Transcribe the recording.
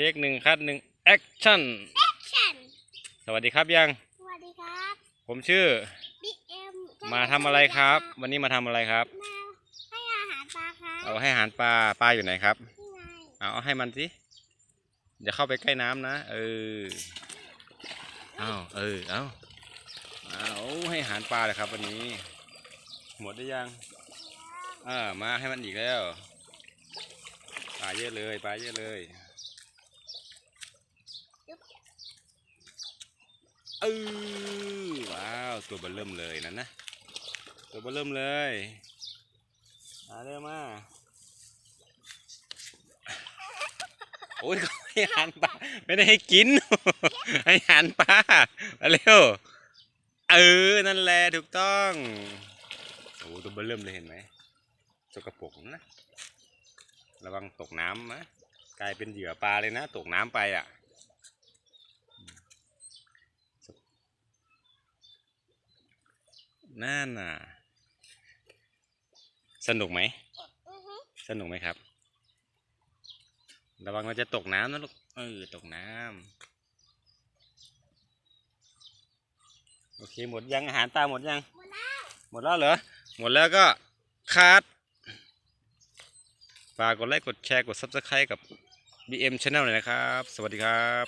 เทคหนึ่งคัดหนึ่งแอคชั่นฉันสวัสดีครับยัง สวัสดีครับผมชื่อ บิ๊กเอ็มมาทำอะไรครับ วันนี้มาทำอะไรครับ มาให้อาหารปลาครับเอาให้อาหารปลา ปลาอยู่ไหนครับที่ไงเอาเอาให้มันสิอย่าเข้าไปใกล้น้ำนะ เออ เอาเออ เอาเอาให้อาหารปลาเลยครับ วันนี้ หมดได้ยังอ่ามาให้มันอีกแล้ว ปลาเยอะเลย ปลาเยอะเลย เออว้าว ตัวเบลเริ่มเลยนั่นนะ ตัวเบลเริ่มเลยมาเร็วมาโอ้ยเขาให้หารปลาไม่ได้ให้กิน ให้หารปลามาเร็วเออ นั่นแหละถูกต้องโอ้ตัวเบลเริ่มเลยเห็นไหมสกปรกนะ ระวังตกน้ำนะกลายเป็นเหยื่อปลาเลยนะ ตกน้ำไปอะ นั่นน่ะ สนุกไหมอือฮึสนุกไหมครับ ระวังเราจะตกน้ำนะลูก เออ ตกน้ำ โอเค หมดยัง อาหารตาหมดยัง หมดแล้ว หมดแล้วเหรอ หมดแล้วก็คัดฝากกดไลค์ กดแชร์ กด Subscribe กับ BM Channel เลยนะครับ สวัสดีครับ